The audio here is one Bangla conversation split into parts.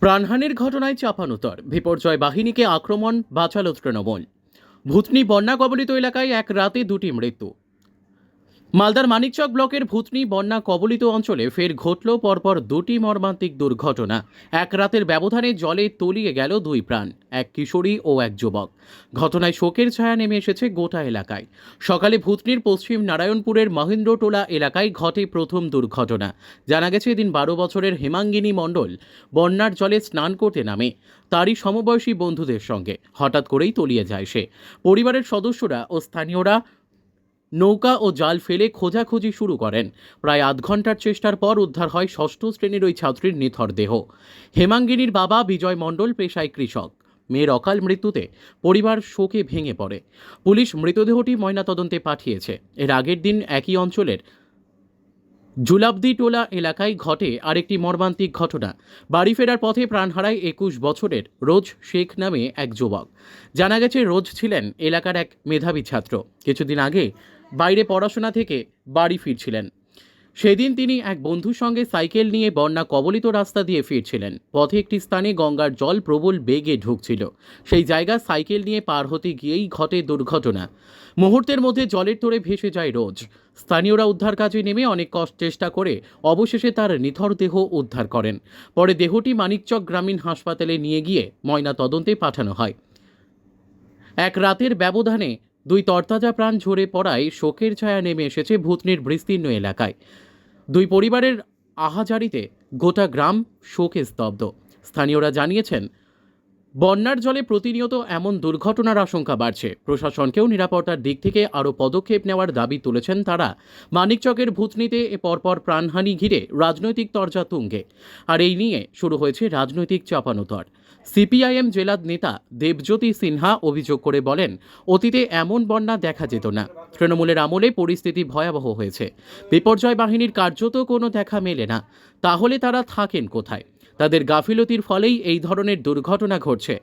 প্রাণহানির ঘটনায় চাপানোতর বিপর্যয় বাহিনীকে আক্রমণ, বাঁচালো তৃণমূল। ভূতনি বন্যা কবলিত এলাকায় এক রাতে দুটি মৃত্যু। মালদার মানিকচক ব্লকের ভূতনি বন্যা কবলিত অঞ্চলে ফের ঘটল পরপর দুটি মর্মান্তিক দুর্ঘটনা। এক রাতের ব্যবধানে জলে তলিয়ে গেল দুই প্রাণ, এক কিশোরী ও এক যুবক। ঘটনায় শোকের ছায়া নেমে এসেছে গোটা এলাকায়। সকালে ভূতনির পশ্চিম নারায়ণপুরের মহেন্দ্রটোলা এলাকায় ঘটে প্রথম দুর্ঘটনা। জানা গেছে এদিন বারো বছরের হেমাঙ্গিনী মণ্ডল বন্যার জলে স্নান করতে নামে। তারই সমবয়সী বন্ধুদের সঙ্গে। হঠাৎ করেই তলিয়ে যায় সে। পরিবারের সদস্যরা ও স্থানীয়রা নৌকা ও জাল ফেলে খোঁজাখুঁজি শুরু করেন। প্রায় আধ ঘণ্টার চেষ্টার পর উদ্ধার হয় ষষ্ঠ শ্রেণির ওই ছাত্রীর নিথর দেহ। হেমাঙ্গিনীর বাবা বিজয় মণ্ডল পেশায় কৃষক। মেয়ের অকাল মৃত্যুতে পরিবার শোকে ভেঙে পড়ে। পুলিশ মৃতদেহটি ময়নাতদন্তে পাঠিয়েছে। এর আগের দিন একই অঞ্চলের জুলাবদি টোলা এলাকায় ঘটে আরেকটি মর্মান্তিক ঘটনা। বাড়ি ফেরার পথে প্রাণ হারায় একুশ বছরের রোজ শেখ নামে এক যুবক। জানা গেছে, রোজ ছিলেন এলাকার এক মেধাবী ছাত্র। কিছুদিন আগে বাইরে পড়াশোনা থেকে বাড়ি ফিরছিলেন। সেদিন তিনি এক বন্ধুর সঙ্গে সাইকেল নিয়ে বন্যা কবলিত রাস্তা দিয়ে ফিরছিলেন। পথে একটি স্থানে গঙ্গার জল প্রবল বেগে ঢুকছিল। সেই জায়গা সাইকেল নিয়ে পার হতে গিয়েই ঘটে দুর্ঘটনা। মুহূর্তের মধ্যে জলের তোড়ে ভেসে যায় রোজ। স্থানীয়রা উদ্ধার কাজে নেমে অনেক কষ্ট চেষ্টা করে অবশেষে তার নিথর দেহ উদ্ধার করেন। পরে দেহটি মানিকচক গ্রামীণ হাসপাতালে নিয়ে গিয়ে ময়না তদন্তে পাঠানো হয়। এক রাতের ব্যবধানে দুই তরতাজা প্রাণ ঝরে পড়ায় শোকের ছায়া নেমে এসেছে ভূতনির বিস্তীর্ণ এলাকায়। দুই পরিবারের আহাজারিতে গোটা গ্রাম শোকে স্তব্ধ। স্থানীয়রা জানিয়েছেন বন্যার জলে প্রতিনিয়ত এমন দুর্ঘটনার আশঙ্কা বাড়ছে। প্রশাসনকেও নিরাপত্তার দিক থেকে আরও পদক্ষেপ নেওয়ার দাবি তুলেছেন তারা। মানিকচকের ভূতনিতে এ পরপর প্রাণহানি ঘিরে রাজনৈতিক তরজা তুঙ্গে। আর এই নিয়ে শুরু হয়েছে রাজনৈতিক চাপানোতর সিপিআইএম জেলার নেতা দেবজ্যোতি সিনহা অভিযোগ করে বলেন, অতীতে এমন বন্যা দেখা যেত না। তৃণমূলের আমলে পরিস্থিতি ভয়াবহ হয়েছে। বিপর্যয় বাহিনীর কার্যত কোনো দেখা মেলে না। তাহলে তারা থাকেন কোথায়? তাদের গাফিলতির ফলেই এই ধরনের দুর্ঘটনা ঘটছে।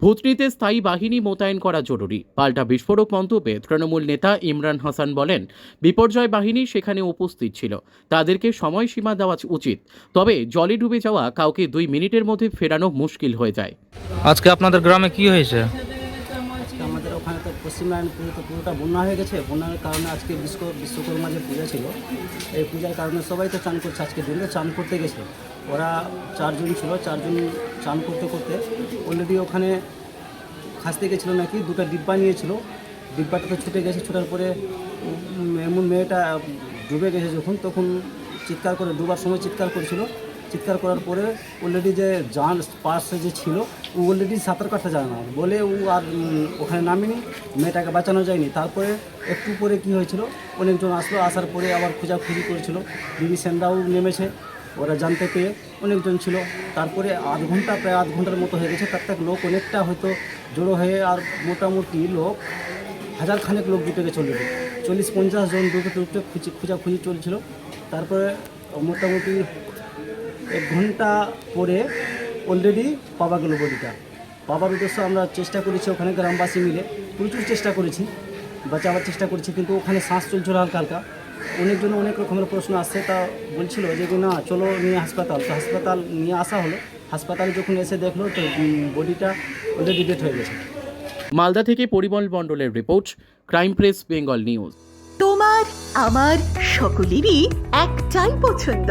ভূতনিতে স্থায়ী বাহিনী মোতায়েন করা জরুরি। পাল্টা বিস্ফোরক মন্তব্যে তৃণমূল নেতা ইমরান হাসান বলেন, বিপর্যয় বাহিনী সেখানে উপস্থিত ছিল। তাদেরকে সময়সীমা দেওয়া উচিত। তবে জলে ডুবে যাওয়া কাউকে দুই মিনিটের মধ্যে ফেরানো মুশকিল হয়ে যায়। আজকে আপনাদের গ্রামে কি হয়েছে? ওখানে তো পশ্চিমনারায়ণপুরে তো পুরোটা বন্যা হয়ে গেছে। বন্যার কারণে আজকে বিশ্ব বিশ্বকর্মা যে পূজা ছিল, এই পূজার কারণে সবাই তো চান করছে। আজকে দিনে চান করতে গেছে। ওরা চারজন ছিল, চারজন চান করতে করতে অলরেডি ওখানে খাসতে গেছিল নাকি, দুটো ডিব্বা নিয়েছিল। ডিব্বাটা তো ছুটে গেছে, ছুটার পরে এমন মেয়েটা ডুবে গেছে যখন, তখন চিৎকার করে ডুবার সময় চিৎকার করেছিল। চিৎকার করার পরে অলরেডি যে জান পাশে যে ছিল, ও অলরেডি সাঁতার কাটতে জানে না। বলে ও আর ওখানে নামেনি, মেয়েটাকে বাঁচানো যায়নি। তারপরে একটু পরে কি হয়েছিল, অনেকজন আসলো, আসার পরে আবার খোঁজাখুঁজি করেছিল। বিবি সেনরাও নেমেছে, ওরা জানতে পেয়ে অনেকজন ছিল। তারপরে আধ ঘণ্টা, প্রায় আধ ঘণ্টার মতো হয়ে গেছে। তার থেকে লোক অনেকটা হয়তো জড়ো হয়ে আর মোটামুটি লোক হাজার খানেক লোক দুটো গেছে। অলরেডি চল্লিশ পঞ্চাশ জন দুটো দুটো খুঁজি খোঁজাখুঁজি চলছিল। তারপরে মোটামুটি এক ঘণ্টা পরে অলরেডি পাওয়া গেল বডিটা। পাবার উদ্দেশ্য আমরা চেষ্টা করেছি ওখানে গ্রামবাসী মিলে প্রচুর চেষ্টা করেছি বাঁচাবার চেষ্টা করেছি কিন্তু ওখানে শ্বাস চলছিল হালকা হালকা। অনেকজন অনেক রকমের প্রশ্ন আসছে তা বলছিল যে কি না চলো নিয়ে হাসপাতাল। তো হাসপাতাল নিয়ে আসা হলো। হাসপাতালে যখন এসে দেখল তো বডিটা অলরেডি ডেট হয়ে গেছে। মালদা থেকে পরিমল মণ্ডলের report crime press Bengal news. তোমার আমার সকলেরই একটাই পছন্দ।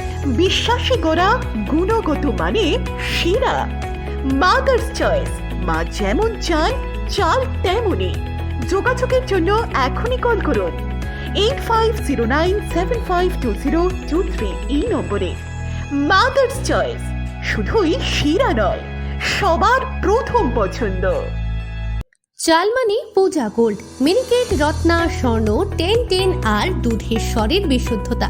বিশ্বাসে গড়া, গুণগত মানে সেরা মাদার্স চয়েস মা যেমন চান, চাল তেমনই। যোগাযোগের জন্য এখনই কল করুন। Eight five zero nine seven five two zero two three এই নম্বরে। মাদার্স চয়েস শুধুই সেরা নয়, সবার প্রথম পছন্দ। চাল মানে পূজা গোল্ড, মিনিকেট, রত্না, স্বর্ণ, টেন টেন আর দুধের স্বরের বিশুদ্ধতা।